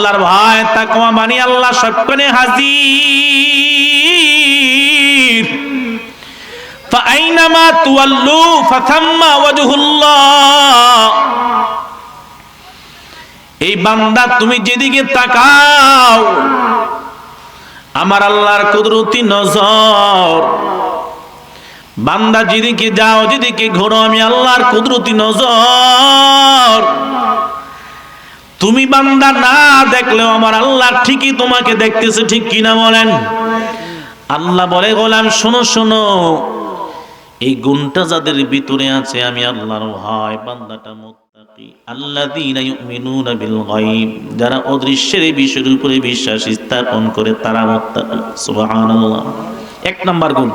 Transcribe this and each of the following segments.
আল্লাহর ভাই তাকওয়া মানি আল্লাহ, সবখানে হাজির। ফাআইনামা তুয়াল্লু, ফাথাম্মা ওয়াজহুল্লাহ। এই বান্দা, তুমি যেদিকে তাকাও, আমার আল্লাহর কুদরতি নজর। বান্দা যেদিকে যাও, যেদিকে ঘোরো, আমি আল্লাহর কুদরতি নজর। তুমি বান্দা না দেখলেও আমার আল্লাহ ঠিকই তোমাকে দেখতেছে, ঠিক কিনা বলেন? আল্লাহ বলে, গোলাম, শোনো শোনো। এই গুণটা যাদের ভিতরে আছে, আমি আল্লাহর ভয়, বান্দাটা মুত্তাকি। আল্লাযীনা ইউমিনুনা বিল গায়ব। যারা অদৃশ্যের বিষয়ের উপরে বিশ্বাস স্থাপন করে, তারা মুত্তাকি। সুবহানাল্লাহ। এক নাম্বার গুণ।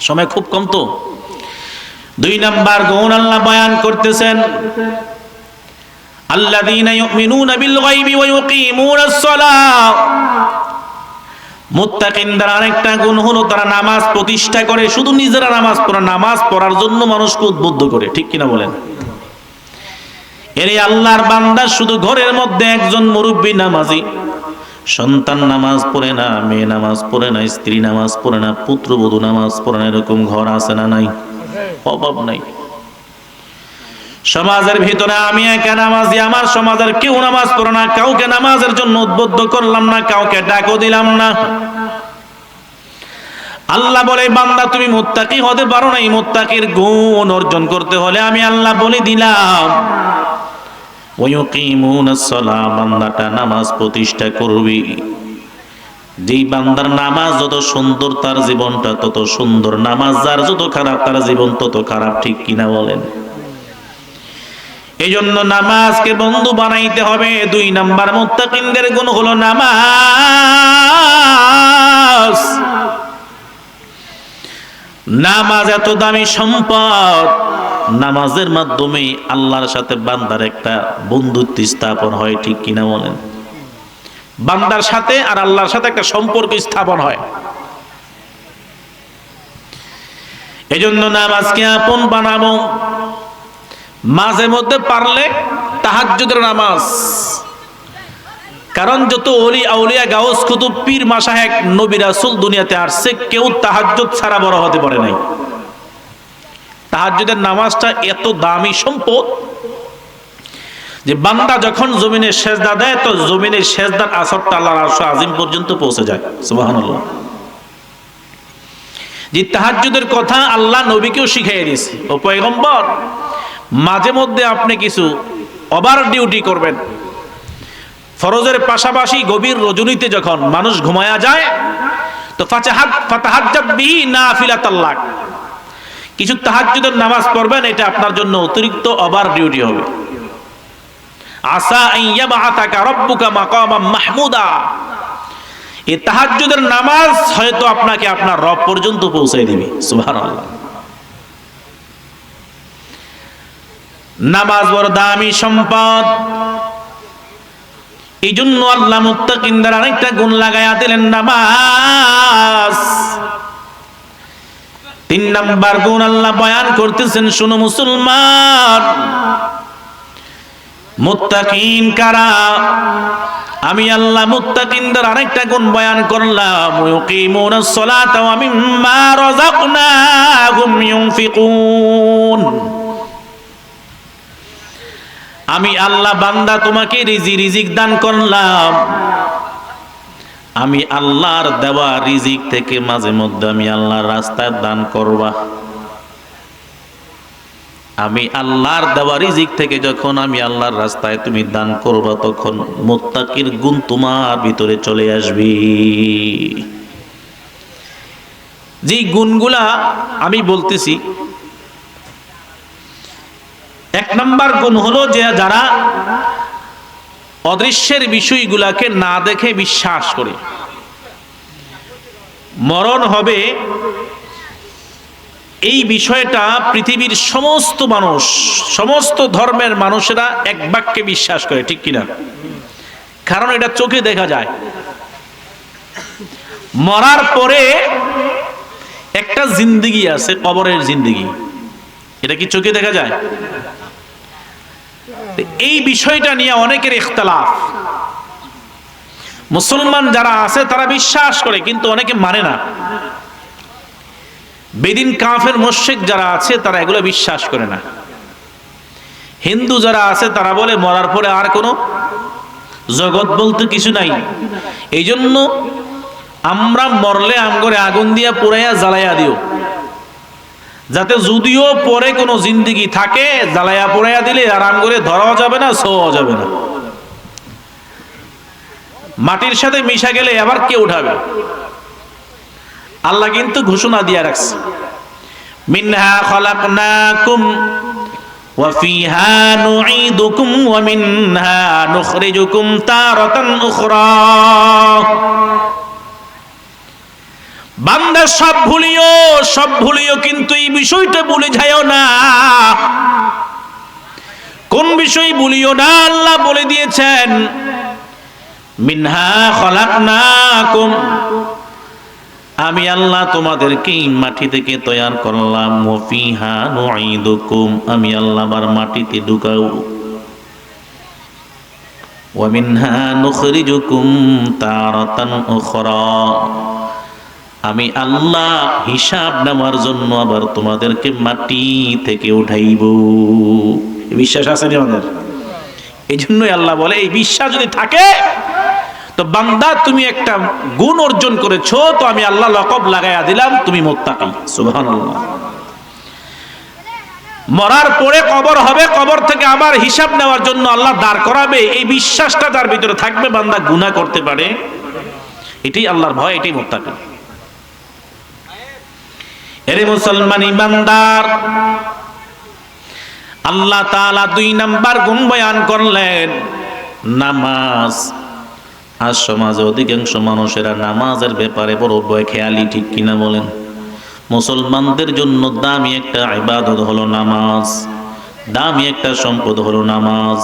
সময় খুব কম তো। দুই নাম্বার গুণ আল্লাহ বয়ান করতেছেন। আল্লাযীনা ইউমিনুনা বিল গায়বি ওয়া মুত্তাকিনদের আরেকটা গুণ হলো তারা নামাজ প্রতিষ্ঠা করে, শুধু নিজেরা নামাজ পড়া, নামাজ পড়ার জন্য মানুষকে উদ্বুদ্ধ করে, ঠিক কিনা বলেন? এরে আল্লাহর বান্দা শুধু ঘরের মধ্যে একজন মুরব্বী নামাজি, সন্তান নামাজ পড়ে না, মেয়ে নামাজ পড়ে না, স্ত্রী নামাজ পড়ে না, পুত্রবধূ নামাজ পড়ে না, এরকম ঘর আছে না নাই? অভাব নাই। সমাজের ভিতরে আমি একা নামাজি, আমার সমাজের কেউ নামাজ পড়ো না, কাউকে নামাজের জন্য উদ্বুদ্ধ করলাম না, কাউকে ডাকও দিলাম না। আল্লাহ বলে, বান্দা, তুমি মুত্তাকি হতে পারো না, এই মুত্তাকির গুণ অর্জন করতে হলে আমি আল্লাহ বলে দিলাম। বান্দাটা নামাজ প্রতিষ্ঠা করবি। যেই বান্দার নামাজ যত সুন্দর, তার জীবনটা তত সুন্দর, নামাজ যার যত খারাপ, তার জীবন তত খারাপ, ঠিক কিনা বলেন? এই জন্য নামাজকে বন্ধু বানাইতে হবে। দুই নাম্বার মুত্তাকিনদের গুণ হলো নামাজ। নামাজ এত দামি সম্পদ। নামাজের মাধ্যমে আল্লাহর সাথে বান্দার একটা বন্ধুত্ব স্থাপন হয়, ঠিক কিনা বলেন? বান্দার সাথে আর আল্লাহর সাথে একটা সম্পর্ক স্থাপন হয়। এজন্য নামাজকে আপন বানাবো। মাঝে মধ্যে পারলে তাহাজ্জুদের নামাজ। কারণ যত অলি আউলিয়া, গাউস কুতুব, পীর মাসাহেক নবী, রাসূল দুনিয়াতে আসছে, কেউ তাহাজ্জুদ ছাড়া বড় হতে পারে নাই। তাহাজ্জুদের নামাজটা এত দামি সম্পদ যে বান্দা যখন জমিনে সেজদা দেয়, তো জমিনে সেজদার আসরটা আজিম পর্যন্ত পৌঁছে যায়। যে তাহাজ্জুদের কথা আল্লাহ নবীকেও শিখাইয়ে দিয়েছে। ও পয়গম্বর মাঝে মধ্যে আপনি কিছু ওভার ডিউটি করবেন। ফরজের পাশাপাশি গভীর রজনীতে যখন মানুষ ঘুমায়া যায়, তো ফাতাহাদ ফাতাহাজ্জাব বিহি নাফিলাতাল্লাহ। কিছু তাহাজ্জুদের নামাজ পড়বেন, এটা আপনার জন্য অতিরিক্ত ওভার ডিউটি হবে। আসা মাহমুদা। তাহাজ্জুদের নামাজ হয়তো আপনাকে আপনার রব পর্যন্ত পৌঁছে দিবে, সুবহানাল্লাহ। নামাজ বড় দামি সম্পদ। এই জন্য আল্লাহ মুত্তাকিনদের আরেকটা গুণ লাগাইয়া দিলেন নামাজ। তিন নাম্বার গুণ আল্লাহ বয়ান করতেছেন, শুনো মুসলমান, মুত্তাকিন কারা? আমি আল্লাহ মুত্তাকিনদের আরেকটা গুণ বয়ান করলাম ইউকিমুনাস সালাতা ওয়া মিম্মা রাযাকনাহুম ইউনফিকুন। আমি আল্লাহ বান্দা, তোমাকে রিজি রিজিক দান করলাম। আমি আল্লাহর দেওয়া রিজিক থেকে মাঝে মধ্যে আমি আল্লাহর রাস্তায় দান করবা। আমি আল্লাহর দেওয়া রিজিক থেকে যখন আমি আল্লাহর রাস্তায় তুমি দান করবা, তখন মুত্তাকির গুণ তোমার ভিতরে চলে আসবি। যে গুণগুলা আমি বলতেছি এক নাম্বার গুণ হলো যে যারা অদৃশ্যের বিষয়গুলাকে না দেখে বিশ্বাস করে। মরণ হবে এই বিষয়টা পৃথিবীর সমস্ত মানুষ, সমস্ত ধর্মের মানুষেরা এক বাক্যে বিশ্বাস করে, ঠিক কিনা? কারণ এটা চোখে দেখা যায়। মরার পরে একটা জিন্দিগি আছে, কবরের জিন্দিগি। এটা কি চোখে দেখা যায়? এই বিষয়টা নিয়ে অনেকের ইখতলাফ। মুসলমান যারা আছে, তারা বিশ্বাস করে, কিন্তু অনেকে মানে না। বেদিন কাফের মোশেক যারা আছে, তারা এগুলো বিশ্বাস করে না। হিন্দু যারা আছে, তারা বলে, মরার পরে আর কোনো জগৎ বলতে কিছু নাই। এই জন্য আমরা মরলে আমগরে আগুন দিয়া পুরাইয়া জ্বালাইয়া দিও। যাতে যদিও পরে কোনো জিন্দিগি থাকে জ্বালাইয়া পোড়াইয়া দিলে আরাম করে ধরাও যাবে না, শোয়াও যাবে না। মাটির সাথে মিশা গেলে আবার কে উঠাবে? আল্লাহ কিন্তু ঘোষণা দিয়ে রাখছে। মিনহা খলাকনাকুম ওয়া ফিহা নুঈদুকুম ওয়া মিনহা নুখরিজুকুম তারাতান উখরা। বান্দা সব ভুলিও সব ভুলিও, কিন্তু এই বিষয়টা ভুলে যাইও না। কোন বিষয় ভুলিও না, আল্লাহ বলে দিয়েছেন, মিনহা খলাকনাকুম। আমি আল্লাহ তোমাদেরকে মাটি থেকে তৈয়ার করলাম ওফিহা নুঈদুকুম। আমি আল্লাহ আবার মাটিতে ঢুকাও। ওয়ামিনহা নুখরিজুকুম তারাতান উখরা। আমি আল্লাহ হিসাব নেওয়ার জন্য আবার তোমাদেরকে মাটি থেকে উঠাইব। বিশ্বাস আছে আমাদের? এই জন্যই আল্লাহ বলে, এই বিশ্বাস যদি থাকে, তো বান্দা তুমি একটা গুণ অর্জন করেছ, তো আমি আল্লাহ লকব লাগাইয়া দিলাম, তুমি মোত্তাকি। সুবহানাল্লাহ। মরার পরে কবর হবে, কবর থেকে আবার হিসাব নেওয়ার জন্য আল্লাহ দাঁড় করাবে, এই বিশ্বাসটা তার ভিতরে থাকবে, বান্দা গুনাহ করতে পারে। এটাই আল্লাহর ভয়, এটাই মোত্তাকি। এরে মুসলমান ইমানদার আল্লাহ তাআলা দুই নাম্বার গুণ বয়ান করলেন, নামাজ। আজ সমাজে অধিকাংশ মানুষেরা নামাজের ব্যাপারে বড় ভয় খেয়ালি ঠিক কিনা বলেন। মুসলমানদের জন্য দামি একটা ইবাদত হলো নামাজ। দামি একটা সম্পদ হলো নামাজ।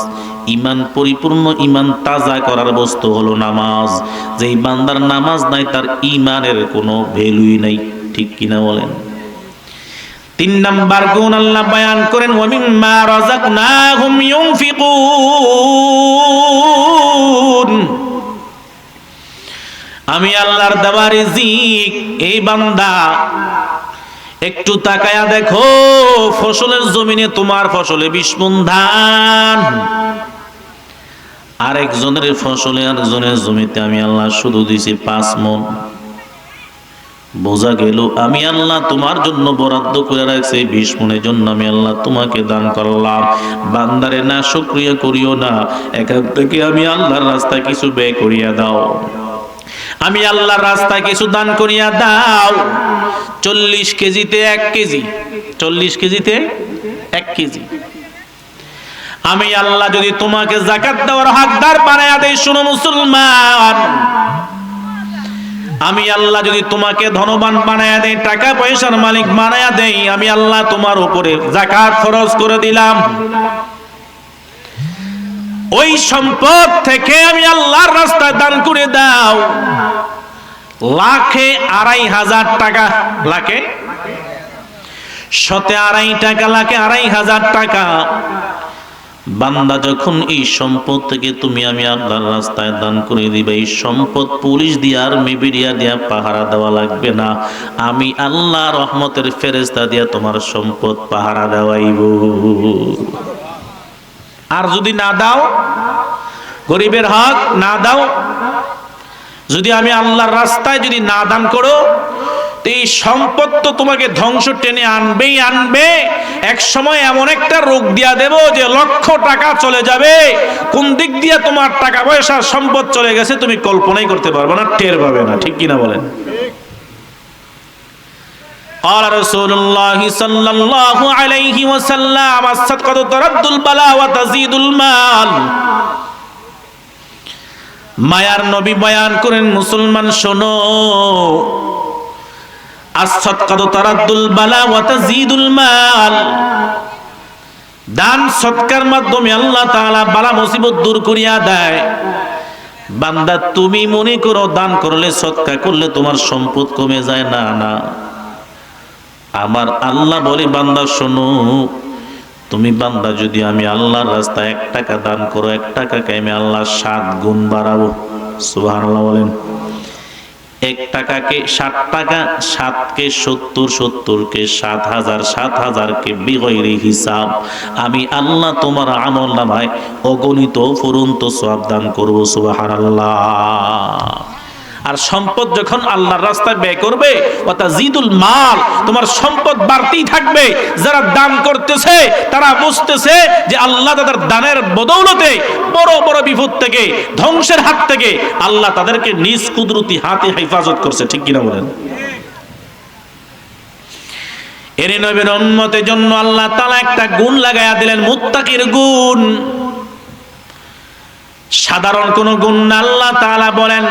ইমান পরিপূর্ণ ইমান তাজা করার বস্তু হলো নামাজ। যেই বান্দার নামাজ নাই, তার ইমানের কোনো ভ্যালুই নাই, ঠিক কিনা বলেন? তিন নাম্বার গুণ আল্লাহ বয়ান করেন, ওয়ামিম্মা রাযাকনাহুম ইউনফিকুন। আমি আল্লাহর দেওয়া রিজিক, এই বান্দা, একটু তাকায়া দেখো, ফসলের জমিনে তোমার ফসলে বিস্মন ধান। আরেকজনের ফসলে আরেকজনের জমিতে আমি আল্লাহ শুধু দিছি পাঁচ মন বোঝা গেল, আমি আল্লাহ তোমার জন্য বরাদ্দ করে রাখছি, বিশ জন্য আমি আল্লাহ তোমাকে দান করলাম। বান্দারে, না সক্রিয় করিও না, এখান থেকে আমি আল্লাহর রাস্তায় কিছু ব্যয় করিয়া দাও। আমি আল্লাহর রাস্তায় কিছু দান করিয়া দাও। চল্লিশ কেজিতে এক কেজি, চল্লিশ কেজিতে এক কেজি। আমি আল্লাহ যদি তোমাকে জাকাত দেওয়ার হকদার বানায়া দেই, শুনো মুসলমান। আমি আল্লাহ যদি তোমাকে ধনবান বানায়া দেই টাকা পয়সার মালিক বানায়া দেই, আমি আল্লাহ তোমার উপরে জাকাত ফরজ করে দিলাম। ওই সম্পদ থেকে আমি আল্লাহর রাস্তায় দান করে দাও। লাখে আড়াই হাজার টাকা, লাখে? শতে আড়াই টাকা, লাখে আড়াই হাজার টাকা। বান্দা যখন এই সম্পদ থেকে তুমি আমি আল্লাহর রাস্তায় দান করে দিবে, এই সম্পদ পুলিশ দিয়ে আর মিবিরিয়া দিয়া পাহারা দেওয়া লাগবে না। আমি আল্লাহ রহমতের ফেরেস্তা দিয়া তোমার সম্পদ পাহারা দেওয়াইব। আর যদি না দাও, গরিবের হক না দাও, যদি আমি আল্লাহর রাস্তায় যদি না দান করো এই সম্পদ তো তোমাকে ধ্বংস টেনে আনবেই আনবে এক সময় এমন একটা রোগ দিয়া দেব যে লক্ষ টাকা চলে যাবে কোন দিক দিয়ে তোমার টাকা পয়সা সম্পদ চলে গেছে তুমি কল্পনাই করতে পারবে না টের পাবে না ঠিক কিনা বলেন قال رسول الله صلى الله عليه وسلم الصدقة ترد البلاء وتزيد المال মায়ার নবী বয়ান করেন মুসলমান শোনো আসৎকাদ তারাদ্দুল বালা ওয়া তাজিদুল মাল। দান সৎকার মাধ্যমে আল্লাহ তাআলা বালা মুসিবত দূর করিয়া দেয়। বান্দা, তুমি মনে করো দান করলে, সৎকার করলে তোমার সম্পদ কমে যায়? না না। আমার আল্লাহ বলে, বান্দা, শোনো, তুমি বান্দা, যদি আমি আল্লাহর রাস্তায় এক টাকা দান করো, এক টাকাকে আমি আল্লাহ সাত গুণ বাড়াবো। সুবহানাল্লাহ বলেন। এক টাকাকে ষাট টাকা, সাতকে সত্তর, সত্তরকে সাত হাজার সাত হাজারকে বিগৈরি হিসাব। আমি আল্লাহ তোমার আমল ভাই অগণিত ফুরন্ত সব দান করব সুবাহান আর সম্পদ যখন আল্লাহর রাস্তায় ব্যয় করবে অর্থা জিদুল মাল, তোমার সম্পদ বাড়তেই থাকবে। যারা দান করতেছে, তারা বুঝতেছে যে আল্লাহ তাদের দানের বদৌলতে বড় বড় বিপদ থেকে, ধ্বংসের হাত থেকে আল্লাহ তাদেরকে নিজ কুদরতি হাতে হেফাজত করছে। ঠিক কিনা বলেন? এর নবীর উম্মতের জন্য আল্লাহ তাআলা একটা গুণ লাগায়া দিলেন, মুত্তাকির গুণ। সাধারণ কোন গুণ আল্লাহ তাআলা বলেন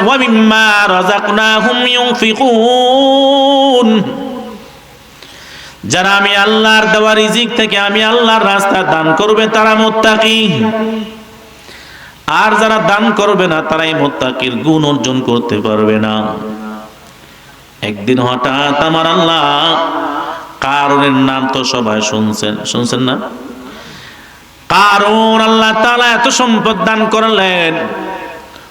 যারা আমি আল্লাহর দেওয়া রিজিক থেকে আমি আল্লাহর রাস্তা দান করবে, তারা মুত্তাকি। আর যারা দান করবে না, তারাই মুত্তাকির গুণ অর্জন করতে পারবে না। একদিন হঠাৎ আমার আল্লাহ কারণের নাম তো সবাই শুনছেন শুনছেন না? কারণ আল্লাহ তাআলা এত সম্পদ দান করলেন।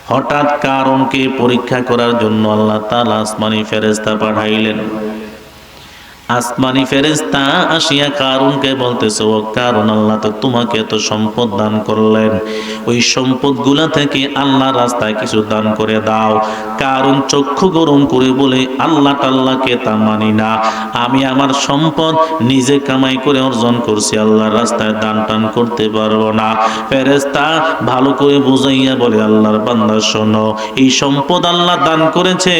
হঠাৎ কারণকে পরীক্ষা করার জন্য আল্লাহ তাআলা আসমানি ফেরেস্তা পাঠাইলেন। আসমানি ফেরেশতা আসিয়া কারুনকে বলতেছে, ও কারণ আল্লাহ তো তোমাকে এত সম্পদ দান করলেন। ওই সম্পদগুলা থেকে আল্লাহ রাস্তায় কিছু দান করে দাও। কারণ চক্ষু গরম করে বলে, আল্লাহ টাল্লাহকে তা মানি না। আমি আমার সম্পদ নিজে কামাই করে অর্জন করছি, আল্লাহর রাস্তায় দান টান করতে পারব না। ফেরেশতা ভালো করে বুঝাইয়া বলে, আল্লাহর বান্দা, শোনো, এই সম্পদ আল্লাহ দান করেছে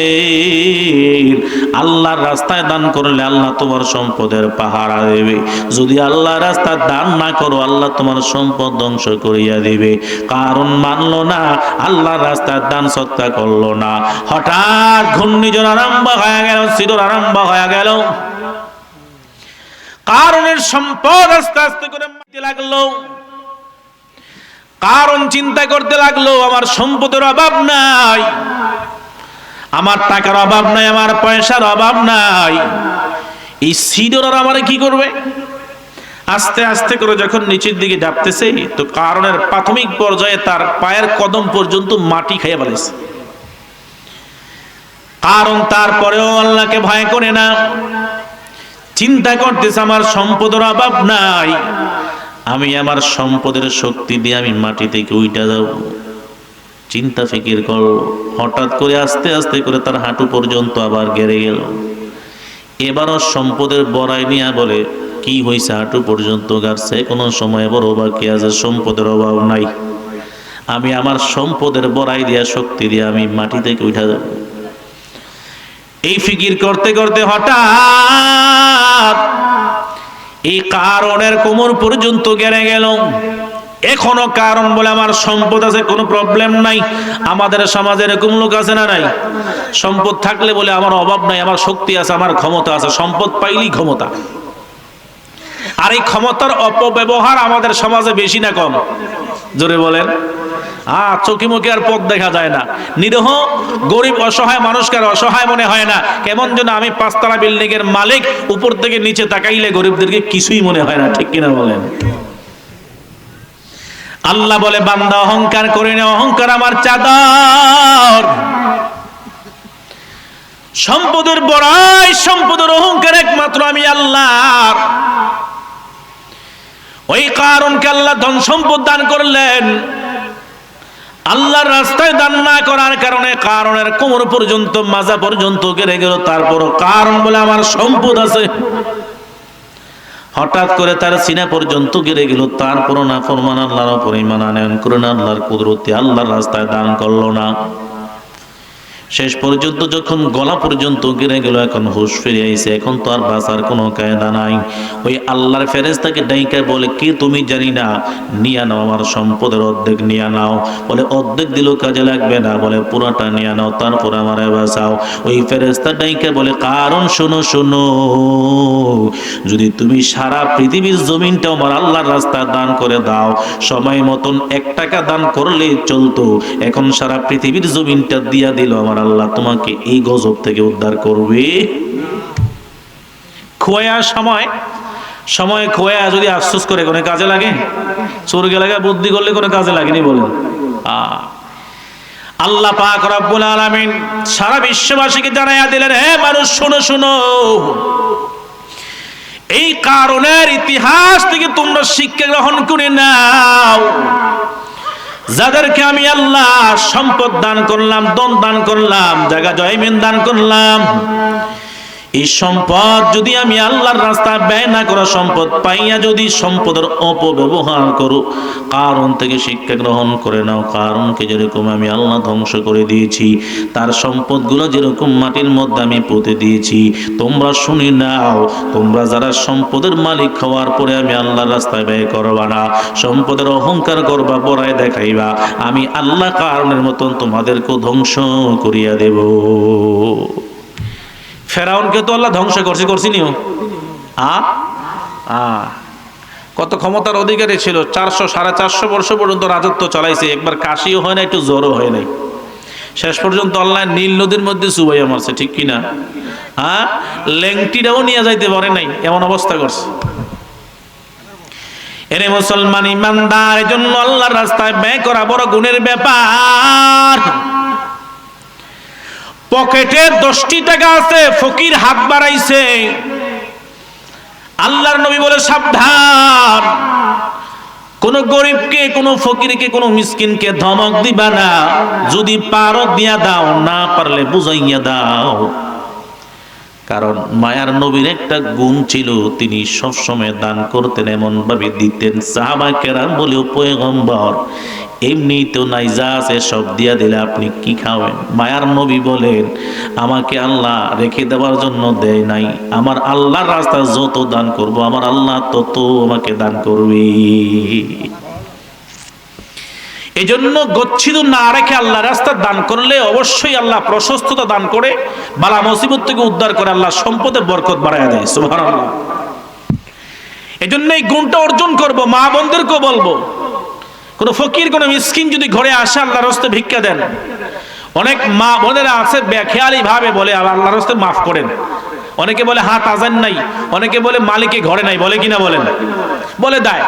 আল্লাহর রাস্তায় দান করলে আল্লাহ তোমার সম্পদের পাহারা দেবে। যদি আল্লাহ রাস্তা দান না করো, আল্লাহ তোমার সম্পদ ধ্বংস করিয়া দিবে। কারণ মানলো না আল্লাহর রাস্তার দান সত্তা করল না। হঠাৎ ঘূর্ণিঝড় আরম্ভ হয়ে গেল সিঁদুর আরম্ভ হয়ে গেল। কারণের সম্পদ আস্তে আস্তে করে লাগল। কারণ চিন্তা করতে লাগল, আমার সম্পদের অভাব নাই। আমার টাকার অভাব নাই, আমার পয়সার অভাব নাই। এই সিডর আমারে কি করবে? আস্তে আস্তে করে যখন নিচের দিকে ডাবতেছে, তো কারণের প্রাথমিক পর্যায়ে তার পায়ের কদম পর্যন্ত মাটি খাইয়ে ফেলেছে। কারণ তারপরেও আল্লাহকে ভয় করে না। চিন্তা করতেছে, আমার সম্পদের অভাব নাই। আমি আমার সম্পদের শক্তি দিয়ে আমি মাটি থেকে উইটা যাব চিন্তা ফিকির কর। হঠাৎ করে আস্তে আস্তে করে তার হাঁটু পর্যন্ত আবার গেড়ে গেল। এবারও সম্পদের বড়াই নিয়ে বলে, কি হয়েছে হাঁটু পর্যন্ত গাড়ছে? কোনো সময় বড় বাকি আছে সম্পদের অভাব নাই। আমি আমার সম্পদের বড়াই দিয়া শক্তি দিয়ে আমি মাটি থেকে উঠা যাব। এই ফিকির করতে করতে হঠাৎ এই কারণের কোমর পর্যন্ত গেড়ে গেল। এখনও কারণ বলে আমার সম্পদ আছে, কোনো প্রবলেম নাই। আমাদের সমাজে এরকম লোক আছে না নাই? সম্পদ থাকলে বলে আমার অভাব নাই, আমার শক্তি আছে, আমার ক্ষমতা আছে। সম্পদ পাইলেই ক্ষমতা। আর এই ক্ষমতার অপব্যবহার আমাদের সমাজে বেশি না কম। জোরে বলেন। আ, চোখে মুখে আর পথ দেখা যায় না। নিরহ, গরিব, অসহায় মানুষকে আর অসহায় মনে হয় না। কেমন যেন আমি পাঁচতলা বিল্ডিং এর মালিক, উপর থেকে নিচে তাকাইলে গরিবদেরকে কিছুই মনে হয় না। ঠিক কিনা বলেন? আল্লাহ বলে, বান্দা, অহংকার করে না, অহংকার আমার চাদর। সম্পদের বড়াই, সম্পদের অহংকার একমাত্র আমি আল্লাহর। ওই কারণকে আল্লাহ ধন সম্পদ দান করলেন। আল্লাহর রাস্তায় দান না করার কারণে কারণের কোমর পর্যন্ত, মাজা পর্যন্ত গেড়ে গেল। তারপরও কারণ বলে আমার সম্পদ আছে। হঠাৎ করে তার সিনা পর্যন্ত গেড়ে গেল। তারপরও না ফরমান আল্লাহর পরিমাণ আনয়ন করে না আল্লাহর কুদরতি আল্লাহর রাস্তায় দান করল না। শেষ পর্যন্ত যখন গলা পর্যন্ত গিরে গেল, এখন হুশ ফিরে আইছে। এখন তো আর বাঁচার কোনো কায়দা নাই। ওই আল্লাহর ফেরেস্তাকে ডাইকা বলে, কি তুমি জানি না? নিয়ে নাও আমার সম্পদের অর্ধেক, নিয়ে নাও। বলে, অর্ধেক দিলেও কাজে লাগবে না। বলে, পুরাটা নিয়ে নাও, তারপর আমার বাঁচাও। ওই ফেরেস্তা ডাইকা বলে, কারণ শোনো শোনো, যদি তুমি সারা পৃথিবীর জমিনটা আমার আল্লাহর রাস্তা দান করে দাও, সময় মতন এক টাকা দান করলে চলতো। এখন সারা পৃথিবীর জমিনটা দিয়া দিল আমার আল্লাহ তোমাকে এই গজব থেকে উদ্ধার করবে। খোয়া সময় সময় খোয়া যদি আফসোস করে, কোনো কাজে লাগে? চোরকে লাগে, বুদ্ধি করলে কোনো কাজে লাগেনি বলেন। আ, আল্লাহ পাক রব্বুল আলামিন সারা বিশ্ববাসীকে জানাইয়া দিলেন, হে মানুষ, শোনো, শুনো। এই কারণের ইতিহাস থেকে তোমরা শিক্ষা গ্রহণ করে নাও। যাদেরকে আমি আল্লাহ সম্পদ দান করলাম দন দান করলাম জায়গা জয়মিন দান করলাম এই সম্পদ যদি আমি আল্লাহর রাস্তায় ব্যয় না করা সম্পদ পাইয়া যদি সম্পদের অপব্যবহার করো, কারণ থেকে শিক্ষা গ্রহণ করে নাও, কারণকে যেরকম আমি আল্লাহ ধ্বংস করে দিয়েছি, তার সম্পদগুলো যেরকম মাটির মধ্যে আমি পুঁতে দিয়েছি, তোমরা শুনি নাও, তোমরা যারা সম্পদের মালিক হওয়ার পরে আমি আল্লাহর রাস্তায় ব্যয় করবা না, সম্পদের অহংকার করবা বড়ায় দেখাইবা, আমি আল্লাহ কারণের মতন তোমাদেরকে ধ্বংস করিয়া দেব। ফেরাউনকে তো আল্লাহ ধ্বংস করছে, করছি নিও আ? আ। কত ক্ষমতার অধিকারী ছিল, চারশো, সাড়ে চারশো বর্ষ পর্যন্ত রাজত্ব চালাইছে, একবার কাশিও হয় না একটু জ্বরও হয় নাই। শেষ পর্যন্ত আল্লাহ নীল নদীর মধ্যে সুবাইয়া মারছে, ঠিক কিনা? হ্যাঁ ল্যাংটিটাও নিয়ে যাইতে পারে নাই, এমন অবস্থা করছে। এরে মুসলমান ইমানদার জন্য আল্লাহর রাস্তায় ব্যয় করা বড় গুণের ব্যাপার। পকেটে দশটি টাকা আছে, ফকির হাত বাড়াইছে। আল্লাহর নবী বলে, সাবধান। কোন গরিবকে, কোন ফকিরকে, কোন মিসকিনকে ধমক দিবা না। যদি পারো, দিয়া দাও, না পারলে বুঝাইয়া দাও। কারণ মায়ার নবীর একটা গুণ ছিল, তিনি সবসময় দান করতেন এমন ভাবে দিতেন সাহাবা কেরাম বলেও, পয়গম্বর এমনি তো নাই আছে সব দিয়া দিলে আপনি কি খাবেন? মায়ার নবী বলেন, আমাকে আল্লাহ রেখে দেওয়ার জন্য দেয় নাই। আমার আল্লাহর রাস্তা যত দান করব, আমার আল্লাহ তত আমাকে দান করবে। এই জন্য গচ্ছিত না রেখে আল্লাহ রাস্তা দান করলে অবশ্যই আল্লাহ প্রশস্ততা দান করে, বালা মুসিবত থেকে উদ্ধার করে আল্লাহ সম্পদে বরকত বাড়ায় দেয়। সুবহানাল্লাহ। এই জন্য এই গুণটা অর্জন করব, মা বোনদেরকেও বলব কোন ফকির, কোন মিসকিন যদি ঘরে আসে আল্লাহ রস্তে ভিক্ষা দেন। অনেক মা বোনেরা আছে বেখেয়ালি ভাবে বলে, আল্লাহ রস্তে মাফ করেন। অনেকে বলে, হাত আজান নাই। অনেকে বলে, মালিকে ঘরে নাই। বলে কিনা বলেন? বলে, দেয়।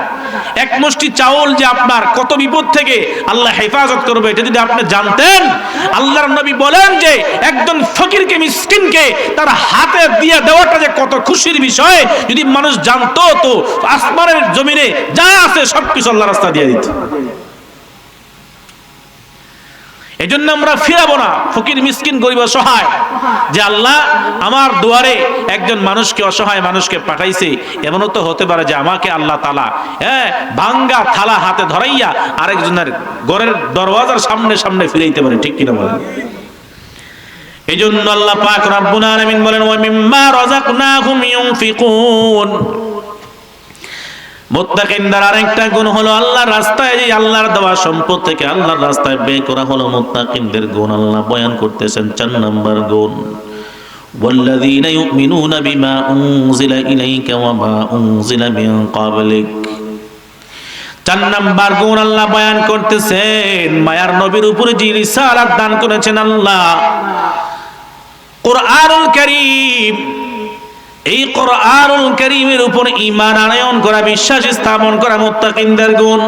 এক মুষ্টি চাউল যে আপনার, কত বিপদ থেকে আল্লাহ হেফাজত করবে, এটা যদি আপনি জানতেন, আল্লাহর নবী বলেন যে, একজন ফকিরকে, মিসকিনকে তার হাতে দিয়ে দেওয়াটা যে কত খুশির বিষয়, যদি মানুষ জানতো তো আসমানের জমিনে যা আছে সবকিছু আল্লাহ রাস্তা দিয়ে দিত। এই জন্য আমরা ফিরাবো না। ফকির, মিসকিন, গরিব সহায় যে আল্লাহ আমার দুয়ারে একজন মানুষকে, অসহায় মানুষকে পাঠাইছে, এমনও তো হতে পারে যে আমাকে আল্লাহ তালা হ্যাঁ ভাঙ্গা থালা হাতে ধরাইয়া আরেকজনের ঘরের দরওয়াজার সামনে সামনে ফিরাইতে পারে, ঠিক কিনা বলেন? এই জন্য আল্লাহ পাক রব্বুল আলামিন বলেন, ওয়া মিম্মা রাযাকনাহুম ইউনফিকুন। মুত্তাকিনদের আরেকটা গুণ হলো আল্লাহর রাস্তায় যে আল্লাহর দেওয়া সম্পদ থেকে আল্লাহর রাস্তায় ব্যয় করা হলো মুত্তাকিনদের গুণ আল্লাহ বয়ান করতেছেন চার নম্বর গুণ والذين يؤمنون بما أنزل إليك وما أنزل من قبلك চার নাম্বার গুণ আল্লাহ বয়ান করতেছেন মায়ার নবীর উপরে যে রিসালাত দান করেছেন আল্লাহ কোরআনুল কারীম এই কোরআনুল কারীমের উপর ঈমান আনয়ন করা, বিশ্বাস স্থাপন করা মুত্তাকিনদের গুণ।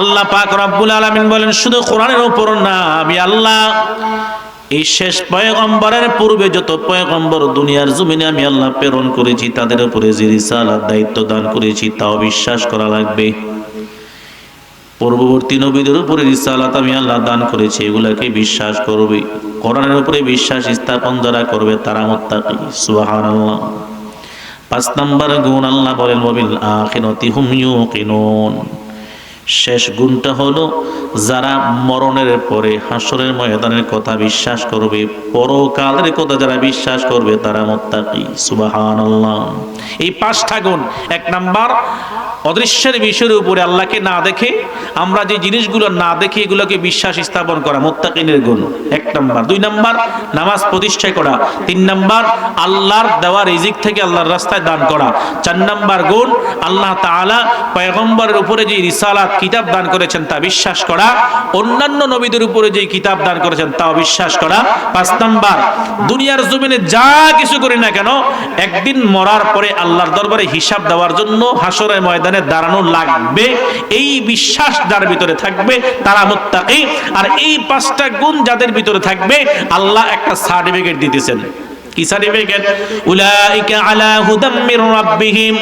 আল্লাহ পাক রব্বুল আলামিন বলেন, শুধু কোরআনের উপর না, আমি আল্লাহ, এই শেষ পয়গম্বরের পূর্বে যত পয়গম্বর দুনিয়ার জমিনে আমি আল্লাহ প্রেরণ করেছি, তাদের উপরে যে রিসালাত, দায়িত্ব দান করেছি, তাও বিশ্বাস করা লাগবে। পূর্ববর্তী নবীদের উপরে রিসালাত আমি আল্লাহ দান করেছি, এগুলাকে বিশ্বাস করবে, কোরআনের উপরে বিশ্বাস স্থাপন যারা করবে তারা মোত্তাকি, সুবহানাল্লাহ। পাঁচ নম্বর গুণ আল্লাহ বলেন মবিল কিনতি হুম ইউকিনুন। শেষ গুণটা হলো যারা মরণের পরে হাসরের ময়দানের কথা বিশ্বাস করবে, পরকালের কথা যারা বিশ্বাস করবে তারা মুত্তাকি, সুবহানাল্লাহ। এই পাঁচটা গুণ, এক নাম্বার, অদৃশ্যের বিষয়ের উপরে আল্লাহকে না দেখে, আমরা যে জিনিসগুলো না দেখে এগুলোকে বিশ্বাস স্থাপন করা মোত্তাকিনের গুণ। এক নাম্বার। দুই নাম্বার, নামাজ প্রতিষ্ঠা করা। তিন নাম্বার, আল্লাহর দেওয়া রিজিক থেকে আল্লাহর রাস্তায় দান করা। চার নাম্বার গুণ, আল্লাহ তাআলা পয়গম্বরের উপরে যে রিসালাত কিতাব দান করেছেন তা বিশ্বাস করা, অন্যান্য নবীদের উপরে যে কিতাব দান করেছেন তা বিশ্বাস করা। পাঁচ নাম্বার, দুনিয়ার জমিনে যা কিছু করি না কেন, একদিন মরার পরে আল্লাহর দরবারে হিসাব দেওয়ার জন্য হাসরের ময়দানে দাঁড়ানো লাগবে। এই বিশ্বাস যার ভিতরে থাকবে, তারা মুত্তাকি। আর এই পাঁচটা গুণ যাদের ভিতরে থাকবে, আল্লাহ একটা সার্টিফিকেট দিতেছেন। কি সার্টিফিকেট উলাইকা আলা হুদাম রাব্বিহিম।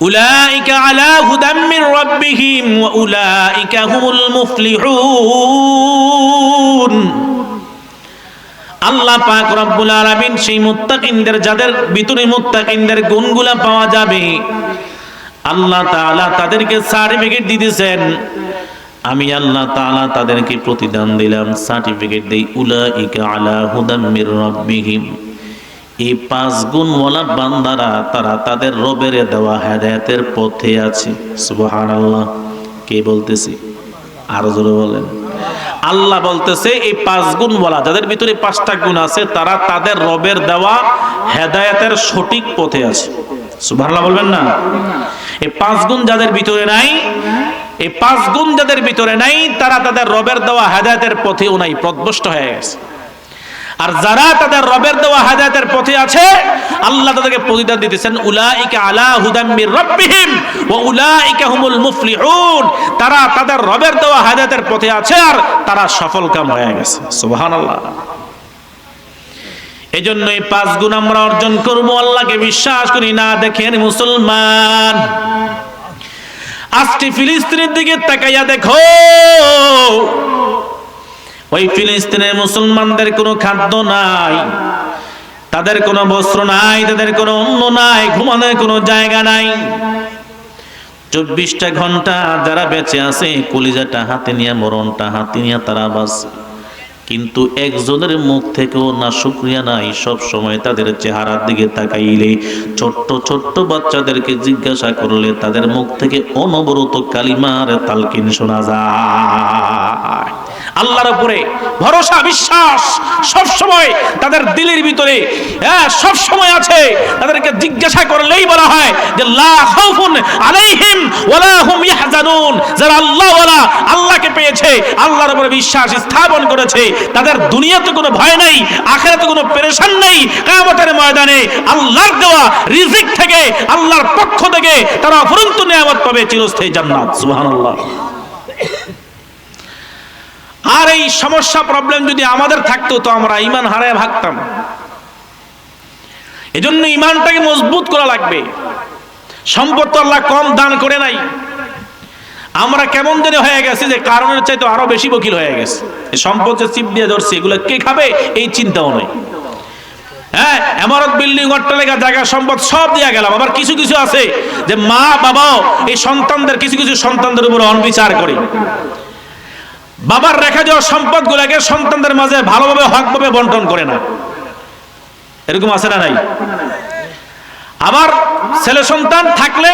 আলা হুদাম মির রাব্বিহিম ওয়া উলাইকা হুমুল মুফলিহুন। আল্লাহ পাক রব্বুল আলামিন সেই মুত্তাকিনদের, যাদের ভিতরে মুত্তাকিনদের গুণগুলা পাওয়া যাবে, আল্লাহ তাআলা তাদেরকে সার্টিফিকেট দিতেছেন। আমি আল্লাহ তাআলা তাদেরকে প্রতিদান দিলাম, সার্টিফিকেট দেই উলাইকা আলা হুদাম মির রাব্বিহিম। এই পাঁচ গুণওয়ালা বান্দারা, তারা তাদের রবের দেওয়া হেদায়েতের পথে আছে। সুবহানাল্লাহ। কে বলতেছি? আরও জোরে বলেন। আল্লাহ বলতেছে, এই পাঁচ গুণ বলা যাদের ভিতরে পাঁচটা গুণ আছে, তারা তাদের রবের দেওয়া হেদায়েতের সঠিক পথে আছে। সুবহানাল্লাহ বলবেন না? এই পাঁচ গুণ যাদের ভিতরে নাই, এই পাঁচ গুণ যাদের ভিতরে নাই, তারা তাদের রবের দেওয়া হেদায়েতের পথেও নাই প্রদবষ্ট হয়ে গেছে। আর যারা তাদের রবের দেওয়া হাদায়াতের পথে আছে, আল্লাহ তাদেরকে প্রতিদান দিতেছেন, উলাইকা আলা হুদাম মির রাব্বিহিম ওয়া উলাইকা হুমুল মুফলিহুন। তারা তাদের রবের দেওয়া হাদায়াতের পথে আছে আর তারা সফল কাম হয়ে গেছে। সুবহানাল্লাহ। এই জন্য এই পাঁচ গুণ আমরা অর্জন করব, আল্লাহকে বিশ্বাস করি, না দেখেন মুসলমান। আজকে ফিলিস্তিনের দিকে তাকাইয়া দেখো। ওই ফিলিস্তিনের মুসলমানদের কোনো খাদ্য নাই। তাদের কোনো বস্ত্র নাই, তাদের কোনো অন্ন নাই, ঘুমানোর কোনো জায়গা নাই। চব্বিশটা ঘণ্টা যারা বেঁচে আছে, কলিজাটা হাতে নিয়ে, মরণটা হাতে নিয়ে তারা বাস কিন্তু একজনের মুখ থেকেও না শুক্রিয়া নাই, সব সময় তাদের চেহারার দিকে তাকাইলে, ছোট্ট ছোট্ট বাচ্চাদেরকে জিজ্ঞাসা করলে তাদের মুখ থেকে অনবরত কালিমার তালকিন শোনা যায়। আল্লাহর উপরে ভরসা, বিশ্বাস সব সময় তাদের দিলের ভিতরে হ্যাঁ সব সময় আছে। তাদেরকে জিজ্ঞাসা করলেই বলা হয় যে, লা খাউফুন আলাইহিম হুম ইয়াহজানুন। যারা আল্লাহ ওয়ালা আল্লাহকে পেয়েছে, আল্লাহর উপরে বিশ্বাস স্থাপন করেছে, তাদের দুনিয়াতে কোনো ভয় নেই, আখেরাতে কোনো পেরেশান নেই। কিয়ামতের ময়দানে আল্লাহর দেওয়া রিজিক থেকে, আল্লাহর পক্ষ থেকে তারা অফুরন্ত নিয়ামত পাবে, চিরস্থায়ী জান্নাত। সুবহানাল্লাহ। আর এই সমস্যা প্রবলেম যদি আমাদের থাকতো, তো আমরা ইমান হারায় ভাগতাম। এজন্য ইমানটাকে মজবুত করা লাগবে। সম্পদ তো আল্লাহ কম দান করে নাই। আমরা কেমন জানি হয়ে গেছে যে কারণের চাইতে আরও বেশি বকিল হয়ে গেছে। সম্পদ যে চিপ দিয়ে ধরছে, এগুলো কে খাবে? এই চিন্তাও নয় হ্যাঁ এমারত বিল্ডিং, অট্টালিকা, জায়গা, সম্পদ সব দিয়া গেলাম। আবার কিছু কিছু আছে যে মা, বাবাও, এই সন্তানদের, কিছু কিছু সন্তানদের উপর অনবিচার করে। বাবার রেখে যাওয়া সম্পদ গুলাকে সন্তানদের মাঝে ভালোভাবে, হকভাবে বন্টন করে না। এরকম আছে না নাই? আবার ছেলে সন্তান থাকলে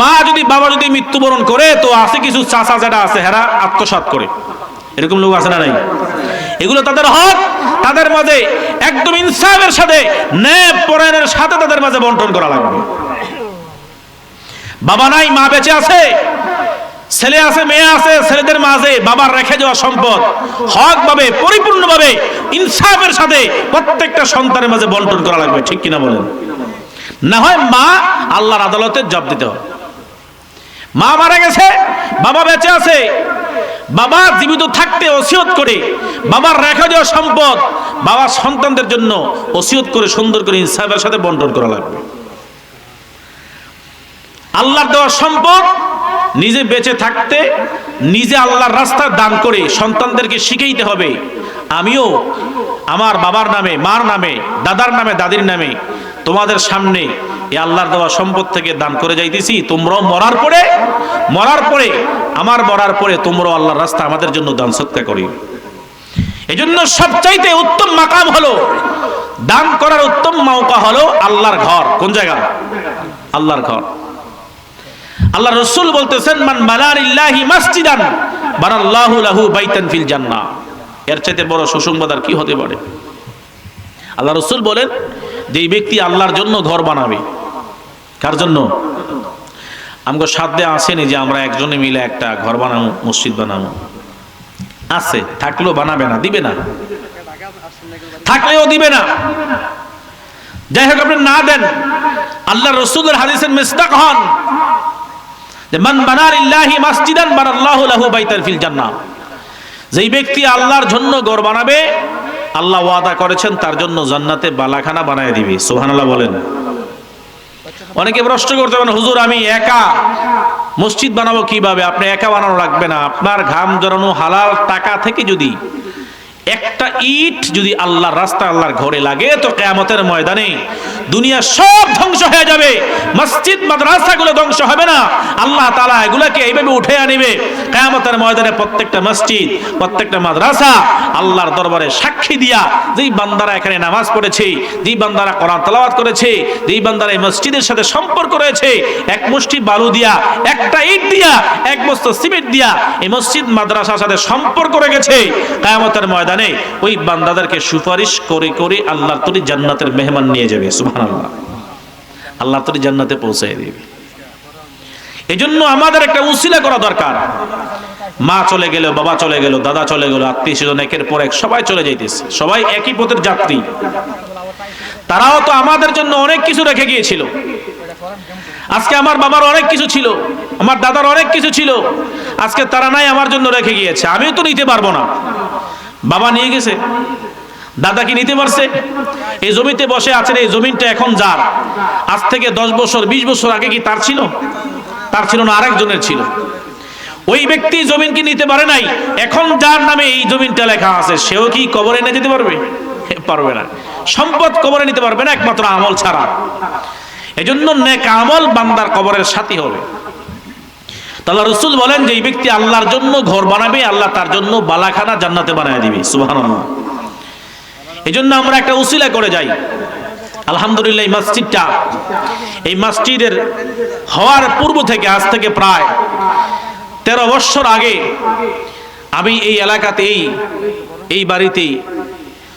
মা যদি, বাবা যদি মৃত্যুবরণ করে, তো আছে কিছু চাচা যেটা আছে, হেরা আত্মসাৎ করে। এরকম লোক আছে না নাই? এগুলো তাদের হক, তাদের মাঝে একদম ইনসাফের সাথে, ন্যায় পরায়ণের সাথে তাদের মাঝে বন্টন করা লাগবে। বাবা নাই, মা বেঁচে আছে ছেলে আছে, মেয়ে আছে, ছেলেদের মাঝে বাবার রেখে যাওয়া সম্পদ। হক ভাবে পরিপূর্ণভাবে, ইনসাফের সাথে প্রত্যেকটা সন্তানের মাঝে বন্টন করা লাগবে, ঠিক কিনা বলেন? না হয় মা আল্লাহর আদালতে জব দিতে হবে। মা মারা গেছে, বাবা বেঁচে আছে, বাবা জীবিত থাকতে ওসিয়ত করে, বাবার রেখে যাওয়া সম্পদ, বাবা সন্তানদের জন্য ওসিয়ত করে, সুন্দর করে, ইনসাফের সাথে বন্টন করা লাগবে। আল্লাহর দেওয়া সম্পদ নিজে বেঁচে থাকতে নিজে আল্লাহর রাস্তা দান করে সন্তানদেরকে শিখাইতে হবে। আমিও আমার বাবার নামে, মার নামে, দাদার নামে, দাদির নামে তোমাদের সামনে এই আল্লাহর দেওয়া সম্পদ থেকে দান করে যাইতেছি। তোমরাও মরার পরে মরার পরে, আমার মরার পরে তোমরাও আল্লাহর রাস্তা আমাদের জন্য দান সত্যা করি এই জন্য সবচাইতে উত্তম মাকাম হলো, দান করার উত্তম মৌকা হলো আল্লাহর ঘর। কোন জায়গা? আল্লাহর ঘর। আল্লাহ রসুল বলতেছেন, মান মালারিল্লাহি মাসজিদান, বারাল্লাহু লাহু বাইতান ফিল জান্নাহ। এর চাইতে বড় সুসংবাদ আর কি হতে পারে? আল্লাহ রসুল বলেন যে ব্যক্তি আল্লাহর জন্য ঘর বানাবে, কার জন্য? আমাকে সাধ্যে আসেনি যে আমরা একজনে মিলে একটা ঘর বানাবো মসজিদ বানাবো আছে, থাকলেও বানাবে না, দিবে না। থাকলেও দিবে না। যাই হোক, আপনি না দেন, আল্লাহ রসুলের হাদিসের মিস্তাক হন। যে মান বানার ইল্লাহি মাসজিদান বানাল্লাহু লাহু বাইতান ফিল জান্নাহ। যেই ব্যক্তি আল্লাহর জন্য ঘর বানাবে, আল্লাহ ওয়াদা করেছেন তার জন্য জান্নাতে বালাখানা বানায় দিবে। সুবহানাল্লাহ বলেন। অনেকে প্রশ্ন করতে পারেন, হুজুর, আমি একা মসজিদ বানাবো কীভাবে? আপনি একা বানানো লাগবে না। আপনার ঘাম জড়ানো হালাল টাকা থেকে যদি একটা ইট যদি আল্লাহর রাস্তা, আল্লাহর ঘরে লাগে, তো কেয়ামতের ময়দানে দুনিয়া সব ধ্বংস হয়ে যাবে। মসজিদ, মাদ্রাসাগুলো ধ্বংস হবে না। আল্লাহ তাআলা এগুলোকে এইভাবে উঠে আনিবে। কেয়ামতের ময়দানে প্রত্যেকটা মসজিদ, প্রত্যেকটা মাদ্রাসা আল্লাহর দরবারে সাক্ষী দিয়া, যেই বান্দারা এখানে নামাজ পড়েছে, যেই বান্দারা কোরআন তেলাওয়াত করেছে, যেই বান্দারা এই মসজিদের সাথে সম্পর্ক রয়েছে, এক মুষ্টি বালু দিয়া, একটা ইট দিয়া, এক বস্তা সিমেন্ট দিয়া এই মসজিদ, মাদ্রাসার সাথে সম্পর্ক রেখেছে। কায়ামতের ময়দানে ওই বান্দাদেরকে সুপারিশ করে করে আল্লাহ তরি জান্নাতের মেহমান নিয়ে যাবে, সুবহানাল্লাহ। আল্লাহ তরি জান্নাতে পৌঁছায় দিবে। এজন্য আমাদের একটা উসিলা করা দরকার। মা চলে গেল, বাবা চলে গেল, দাদা চলে গেল, আত্মীয় স্বজন একের পর এক সবাই চলে যাইতেছে, সবাই একই পথের যাত্রী। তারাও তো আমাদের জন্য অনেক কিছু রেখে গিয়েছিল। আজকে আমার বাবার অনেক কিছু ছিল, আমার দাদার অনেক কিছু ছিল, আজকে তারা নাই আমার জন্য রেখে গিয়েছে, আমিও তো নিতে পারব না। বাবা নিয়ে গেছে। দাদা কি নিতে পারছে? এই জমিতে বসে আছেন, এই জমিনটা এখন যার? আজ থেকে দশ বছর, বিশ বছর আগে কি তার ছিল? তার ছিল না, আরেকজনের ছিল। ওই ব্যক্তি জমিন কি নিতে পারে নাই? এখন যার নামে এই জমিনটা লেখা আছে, সেও কি কবরে এনে যেতে পারবে? পারবে না। সম্পদ কবরে নিতে পারবে না, একমাত্র আমল ছাড়া। এজন্য নেক আমল বান্দার কবরের সাথী হবে। তাহলে রসুল বলেন যে, এই ব্যক্তি আল্লাহর জন্য ঘর বানাবে, আল্লাহ তার জন্য বালাখানা জান্নাতে বানায় দিবে। সুবহানাল্লাহ। এই জন্য আমরা একটা উসিলা করে যাই। আলহামদুলিল্লাহ, এই মসজিদটা, এই মসজিদের হওয়ার পূর্ব থেকে, আজ থেকে প্রায় তেরো বৎসর আগে আমি এই এলাকাতেই, এই বাড়িতেই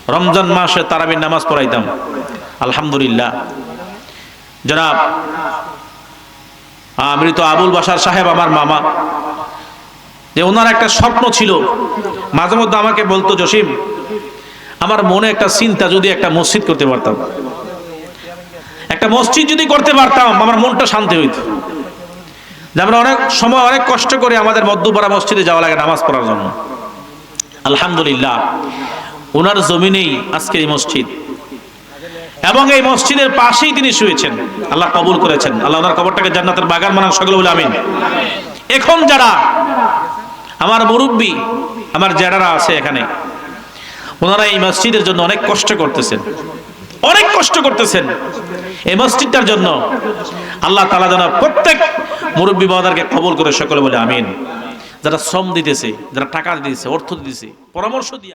রমজান মাসে তারাবির নামাজ পড়াইতাম। আলহামদুলিল্লাহ। জনাব মৃত আবুল বাসার সাহেব আমার মামা। যে ওনার একটা স্বপ্ন ছিল, মাঝে মধ্যে আমাকে বলতো, জসিম, আমার মনে একটা চিন্তা যদি একটা মসজিদ করতে পারতাম। একটা মসজিদ যদি করতে পারতাম, আমার মনটা শান্তি হইত। আমরা অনেক সময় অনেক কষ্ট করে আমাদের মধ্যপাড়া মসজিদে যাওয়া লাগে নামাজ পড়ার জন্য। আলহামদুলিল্লাহ, ওনার জমিনেই আজকে এই মসজিদ। এবং এই মসজিদের পাশেই তিনি শুয়েছেন। আল্লাহ কবুল করেছেন। আল্লাহ ওনার কবরটাকে জান্নাতের বাগান বানান, সকলে বলে আমিন। এখন যারা আমার মুরব্বী, আমার জেডারা আছে এখানে, ওনারা এই মসজিদের জন্য অনেক কষ্ট করতেছেন। অনেক কষ্ট করতেছেন। এই মসজিদটার জন্য আল্লাহ তালা যেন প্রত্যেক মুরব্বী বাবাদেরকে কবল করে, সকলে বলে আমিন। যারা শ্রম দিতেছে, যারা টাকা দিতেছে, অর্থ দিতেছে, পরামর্শ দিয়ে